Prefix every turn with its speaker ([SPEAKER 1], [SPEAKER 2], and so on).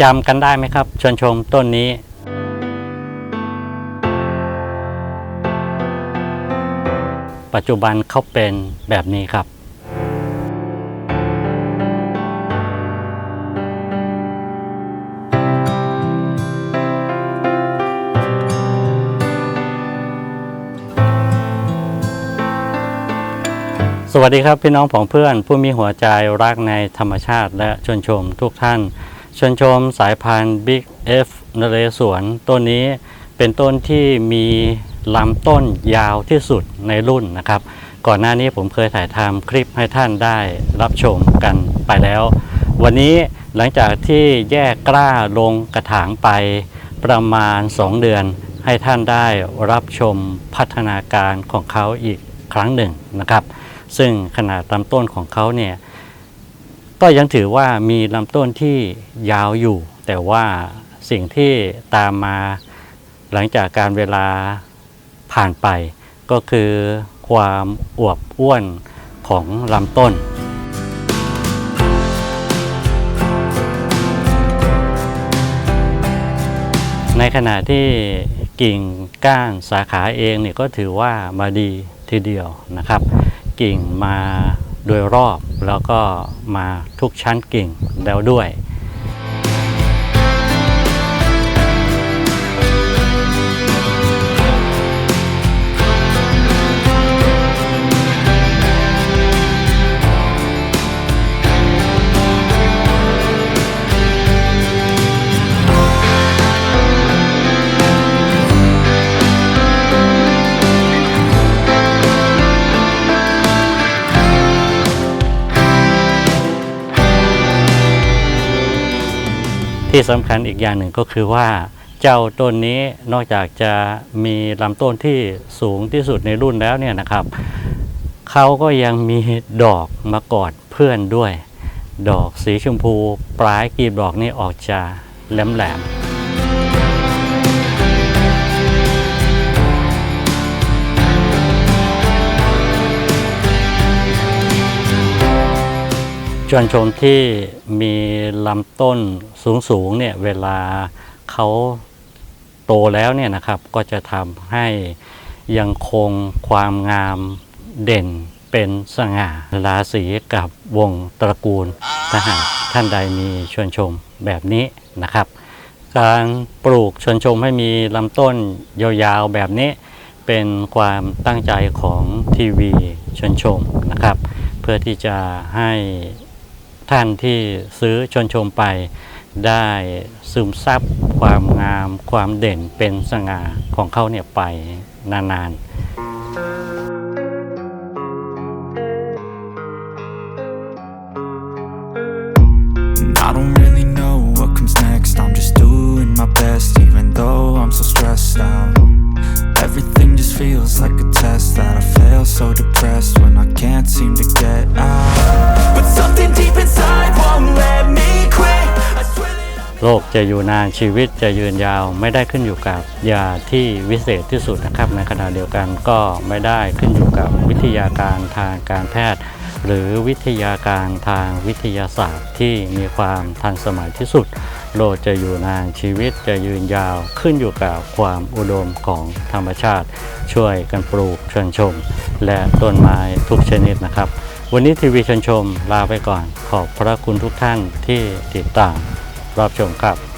[SPEAKER 1] จำกันได้ไหมครับชวนชมต้นนี้ ปัจจุบันเขาเป็นแบบนี้ครับ สวัสดีครับพี่น้องผองเพื่อน ผู้มีหัวใจรักในธรรมชาติและชวนชมทุกท่าน ชวนชมสายพันธุ์ Big F นเรศวรต้นนี้เป็นต้นที่มีลำต้นยาวที่สุดในรุ่นนะครับ ก่อนหน้านี้ผมเคยถ่ายทำคลิปให้ท่านได้รับชมกันไปแล้ว วันนี้หลังจากที่แยกกล้าลงกระถางไปประมาณ 2 เดือน ให้ท่านได้รับชมพัฒนาการของเขาอีกครั้งหนึ่งนะครับ ซึ่งขนาดลำต้นของเขาเนี่ย ก็ยังถือว่ามีลำต้นที่ยาวอยู่ แต่ว่าสิ่งที่ตามมาหลังจากการเวลาผ่านไป ก็คือความอวบอ้วนของลำต้นในขณะที่กิ่งก้านสาขาเองเนี่ยก็ถือว่ามาดีทีเดียวนะครับ กิ่งมา โดยรอบแล้วก็มาทุกชั้นกิ่งแล้วด้วย ที่สำคัญอีกอย่างหนึ่งก็คือว่า เจ้าต้นนี้นอกจากจะมีลำต้นที่สูงที่สุดในรุ่นแล้วเนี่ยนะครับเขาก็ยังมีดอกมากอดเพื่อนด้วย ดอกสีชมพู ปลายกลีบดอกนี่ออกจะแหลมแหลม ชวนชมที่มีลำต้นสูงๆเนี่ยเวลาเขาโตแล้วเนี่ยนะครับก็จะทำให้ยังคงความงามเด่นเป็นสง่าราศีกับวงตระกูลถ้าหากท่านใดมีชวนชมแบบนี้นะครับ การปลูกชวนชมให้มีลำต้นยาวๆแบบนี้ เป็นความตั้งใจของทีวีชวนชมนะครับ เพื่อที่จะให้ ท่านที่ซื้อชนชมไปได้ซึมซับความงามความเด่นเป็นสง่าของเขาเนี่ยไปนานๆ โลกจะอยู่นานชีวิตจะยืนยาว ไม่ได้ขึ้นอยู่กับยาที่วิเศษที่สุดนะครับ ในขณะเดียวกันก็ไม่ได้ขึ้นอยู่กับวิทยาการทางการแพทย์ หรือวิทยาการทางวิทยาศาสตร์ที่มีความทันสมัยที่สุด โลกจะอยู่นานชีวิตจะยืนยาวขึ้นอยู่กับความอุดมของธรรมชาติ ช่วยกันปลูกชวนชม และต้นไม้ทุกชนิดนะครับ วันนี้ทีวีชนชมลาไปก่อน ขอบพระคุณทุกท่านที่ติดตาม รับชมครับ